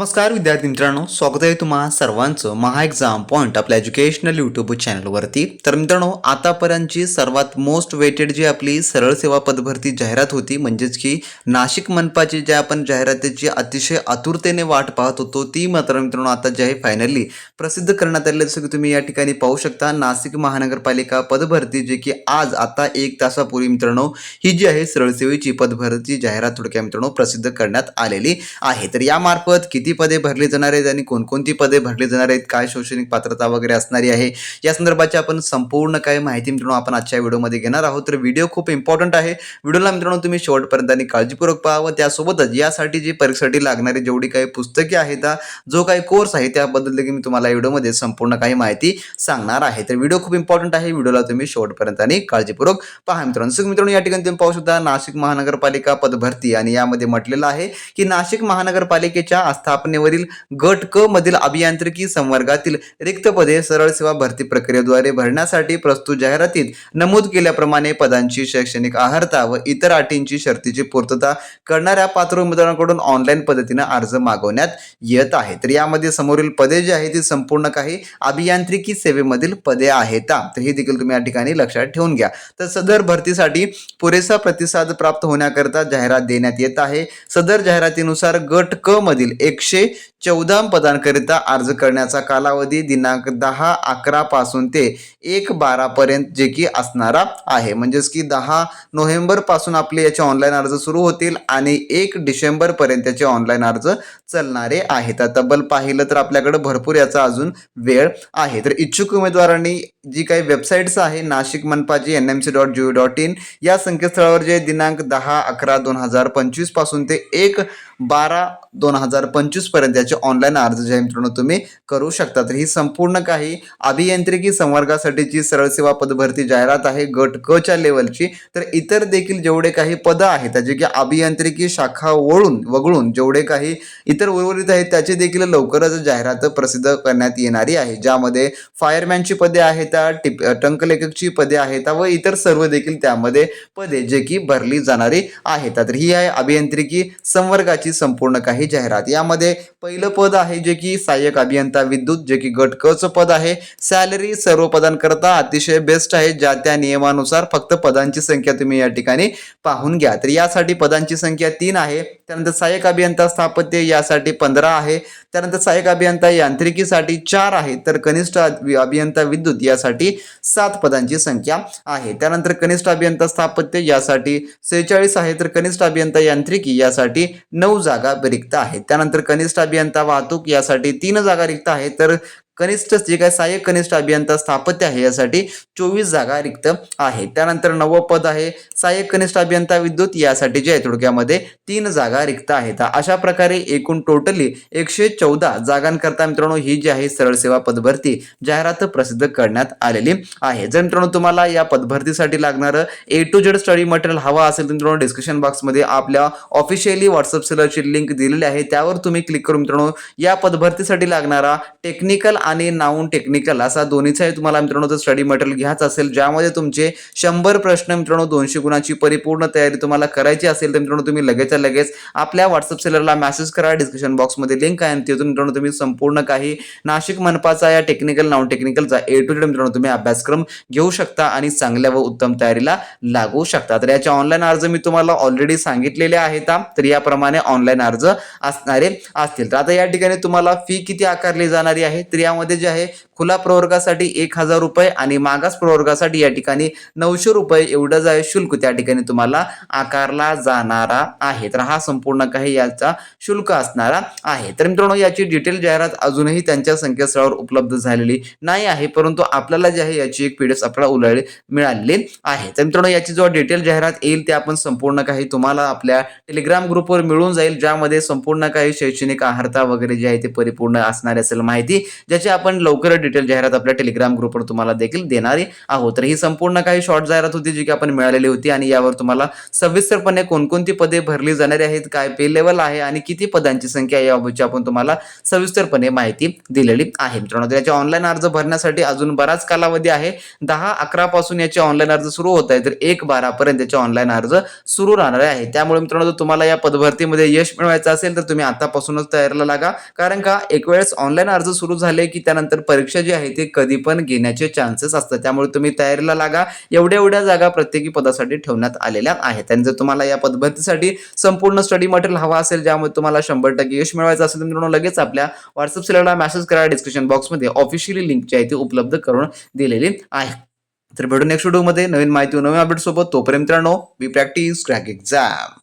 नमस्कार विद्यार्थी मित्रांनो. स्वागत आहे तुम्हा सर्वांचं महा एक्झाम पॉईंट आपल्या एज्युकेशनल यूट्यूब चॅनलवरती तर मित्रांनो आतापर्यंतची सर्वात मोस्ट वेटेड जी आपली सरळ सेवा पदभरती जाहिरात होती म्हणजेच की नाशिक मनपाची ज्या आपण जाहिरातीची अतिशय आतुरतेने वाट पाहत होतो ती मात्र मित्रांनो आता जी आहे फायनली प्रसिद्ध करण्यात आली जसं की तुम्ही या ठिकाणी पाहू शकता. नाशिक महानगरपालिका पदभरती जे की आज आता एक तासापूर्वी मित्रांनो ही जी आहे सरळ सेवेची पदभरती जाहिरात थोडक्या मित्रांनो प्रसिद्ध करण्यात आलेली आहे. तर यामार्फत किती पदे भरली जाणार आहेत आणि कोणकोणती पदे भरली जाणार आहेत काय शैक्षणिक पात्रता वगैरे असणारी आहे या संदर्भाची आपण संपूर्ण काही माहिती मित्रांनो आपण आजच्या व्हिडिओमध्ये घेणार आहोत. तर व्हिडिओ खूप इम्पॉर्टंट आहे. व्हिडिओला मित्रांनो तुम्ही शेवटपर्यंत आणि काळजीपूर्वक पहा व त्यासोबतच यासाठी जी परीक्षेसाठी लागणारी जेवढी काही पुस्तके आहेत जो काही कोर्स आहे त्याबद्दल देखील मी तुम्हाला व्हिडिओमध्ये संपूर्ण काही माहिती सांगणार आहे. तर व्हिडिओ खूप इम्पॉर्टंट आहे. व्हिडिओला तुम्ही शेवटपर्यंत आणि काळजीपूर्वक पहा मित्रांनो. मित्रांनो या ठिकाणी तुम्ही पाहू शकता नाशिक महानगरपालिका पदभरती आणि यामध्ये म्हटलेलं आहे की नाशिक महानगरपालिकेच्या स्थापनेवरील गट क मधील अभियांत्रिकी संवर्गातील रिक्त पदे सरळ सेवा भरती प्रक्रियेद्वारे भरण्यासाठी प्रस्तुत जाहिरातीत नमूद केल्याप्रमाणे पदांची शैक्षणिक आहारता व इतर अटींची शर्तीची पूर्तता करणाऱ्या पात्र उमेदवारांकडून ऑनलाईन पद्धतीने अर्ज मागवण्यात येत आहे. तर यामध्ये समोरील पदे जी आहे ती संपूर्ण काही अभियांत्रिकी सेवेमधील पदे आहेत. तर हे देखील तुम्ही या ठिकाणी लक्षात ठेवून घ्या. तर सदर भरतीसाठी पुरेसा प्रतिसाद प्राप्त होण्याकरता जाहिरात देण्यात येत आहे. सदर जाहिरातीनुसार गट क मधील एकशे चौदा पदांकरिता अर्ज करण्याचा कालावधी दिनांक दहा अकरा पासून ते एक बारा पर्यंत जे की असणारा आहे. म्हणजेच की दहा नोव्हेंबरपासून आपले याचे ऑनलाईन अर्ज सुरू होतील आणि एक डिसेंबर पर्यंत याचे ऑनलाईन अर्ज चालणारे आहेत. तब्बल पाहिलं तर आपल्याकडे भरपूर याचा अजून वेळ आहे. तर इच्छुक उमेदवारांनी जी काही वेबसाईट्स आहे Nashik मनपाची N M C dot G dot in या संकेतस्थळावर जे दिनांक दहा अकरा दोन हजार पंचवीसपासून ते एक बारा दोन हजार पंचवीसपर्यंत याचे ऑनलाईन अर्ज जे आहे मित्रांनो तुम्ही करू शकता. तर ही संपूर्ण काही अभियांत्रिकी संवर्गासाठीची सरळ सेवा पदभरती जाहिरात आहे गट क च्या लेवलची तर इतर देखील जेवढे काही पदं आहेत जे की अभियांत्रिकी शाखा वळून वगळून जेवढे काही इतर उर्वरित आहेत त्याची देखील लवकरच जाहिरात प्रसिद्ध करण्यात येणारी आहे. ज्यामध्ये फायरमॅनची पदे आहेत टिप टंकलेखकची पदे आहेत व इतर सर्व देखील त्यामध्ये पदे जे की भरली जाणारी आहेत. तर ही आहे अभियांत्रिकी संवर्गाची संपूर्ण काही जाहिरात. यामध्ये पहिलं पद आहे जे की सहाय्यक अभियंता विद्युत जे की गट क पद आहे. सॅलरी सर्व पदांकरता अतिशय बेस्ट आहे ज्या त्या नियमानुसार फक्त पदांची संख्या तुम्ही या ठिकाणी पाहून घ्या. तर यासाठी पदांची संख्या तीन आहे. त्यानंतर सहाय्यक अभियंता स्थापत्य यासाठी पंधरा आहे. त्यानंतर सहाय्यक अभियंता यांत्रिकीसाठी चार आहे. तर कनिष्ठ अभियंता विद्युत यासाठी सात पदांची संख्या आहे. त्यानंतर कनिष्ठ अभियंता स्थापत्य यासाठी सेहेचाळीस आहे. तर कनिष्ठ अभियंता यांत्रिकी यासाठी नऊ जागा रिक्त आहेत त्यानंतर कनिष्ठ अभियंता वाहतूक यासाठी तीन जागा रिक्त आहेत तर कनिष्ठ जे काय सहाय्यक कनिष्ठ अभियंता स्थापत्य आहे यासाठी चोवीस जागा रिक्त आहे. त्यानंतर नवं पद आहे सहाय्यक कनिष्ठ अभियंता विद्युत यासाठी जे आहे थोडक्यामध्ये तीन जागा रिक्त आहेत. अशा प्रकारे एकूण टोटली एकशे चौदा जागांकरता मित्रांनो ही जी आहे सरळ सेवा पदभरती जाहिरात प्रसिद्ध करण्यात आलेली आहे. जर मित्रांनो तुम्हाला या पदभरतीसाठी लागणारं A to Z study material हवा असेल तर मित्रांनो डिस्क्रिप्शन बॉक्समध्ये आपल्या ऑफिशियली व्हॉट्सअप सेलरची लिंक दिलेली आहे. त्यावर तुम्ही क्लिक करून मित्रांनो या पदभरतीसाठी लागणारा टेक्निकल आणि नाऊन टेक्निकल असा दोन्हीचाही तुम्हाला मित्रांनो जर स्टडी मटेरियल घ्यायचं असेल ज्यामध्ये तुमचे शंभर प्रश्न मित्रांनो दोनशे गुणाची परिपूर्ण तयारी तुम्हाला करायची असेल तर मित्रांनो तुम्ही लगेचच्या लगेच आपल्या व्हॉट्सअप सेलरला मेसेज करा. डिस्क्रिप्शन बॉक्समध्ये लिंक आहे आणि तिथून मित्रांनो तुम्ही संपूर्ण काही नाशिक मनपाचा या टेक्निकल नाऊन टेक्निकलचा ए टू जेड मित्रांनो तुम्ही अभ्यासक्रम घेऊ शकता आणि चांगल्या व उत्तम तयारीला लागू शकता. तर याचे ऑनलाईन अर्ज मी तुम्हाला ऑलरेडी सांगितलेले आहेत तर याप्रमाणे ऑनलाईन अर्ज असणारे असतील. तर आता या ठिकाणी तुम्हाला फी किती आकारली जाणारी आहे? तर यामध्ये जे आहे खुला प्रवर्गासाठी एक हजार रुपये आणि मागास प्रवर्गासाठी या ठिकाणी नऊशे रुपये एवढं जाय आहे शुल्क त्या ठिकाणी तुम्हाला आकारला जाणारा आहे. तर हा संपूर्ण काही याचा शुल्क असणारा आहे. तर मित्रांनो याची डिटेल जाहिरात अजूनही त्यांच्या संकेतस्थळावर उपलब्ध झालेली नाही आहे परंतु आपल्याला जे आहे याची एक पीडीएफ आपल्याला उलाळी मिळालेली आहे. तर मित्रांनो याची जो डिटेल जाहिरात येईल ते आपण संपूर्ण काही तुम्हाला आपल्या टेलिग्राम ग्रुपवर मिळून जाईल ज्यामध्ये संपूर्ण काही शैक्षणिक आहारता वगैरे जे आहे ते परिपूर्ण असणारी असेल माहिती ज्याची आपण लवकर डिटेल जाहिरात आपल्या टेलिग्राम ग्रुपवर तुम्हाला देखील देणारी आहोत. तर ही संपूर्ण काही शॉर्ट जाहिरात होती जी की आपण मिळालेली होती आणि यावर तुम्हाला सविस्तरपणे कोणकोणती पदे भरली जाणारी आहेत काय पे लेवल आहे आणि किती पदांची संख्या याबाबतची आपण तुम्हाला सविस्तरपणे माहिती दिलेली आहे. मित्रांनो याचे ऑनलाईन अर्ज भरण्यासाठी अजून बराच कालावधी आहे. दहा अकरा पासून याचे ऑनलाईन अर्ज सुरू होत आहे तर एक बारा पर्यंत याचे ऑनलाईन अर्ज सुरू राहणार आहे. त्यामुळे मित्रांनो जर तुम्हाला या पदभरतीमध्ये यश मिळवायचं असेल तर तुम्ही आतापासूनच तयारीला लागा. कारण का एक वेळेस ऑनलाईन अर्ज सुरू झाले की त्यानंतर परीक्षा जी आहे ते कधी पण घेण्याचे चान्सेस असतात. त्यामुळे तुम्ही तयारीला लागा. एवढ्या एवढ्या जागा प्रत्येकी पदासाठी ठेवण्यात आलेल्या आहेत. आणि जर तुम्हाला या पदभरतीसाठी संपूर्ण स्टडी मटेरियल हवा असेल ज्यामुळे तुम्हाला शंभर टक्के यश मिळवायचं असेल तर मित्रांनो लगेच आपल्या व्हॉट्सअप सेलला मेसेज करा. डिस्क्रिप्शन बॉक्समध्ये ऑफिशियली लिंक जी आहे ती उपलब्ध करून दिलेली आहे. तर भेटू नेक्स्ट व्हिडिओमध्ये नवीन माहिती नवीन अपडेट सोबत. तोपर्यंत मित्रांनो वी प्रॅक्टिस क्रॅक एक्झाम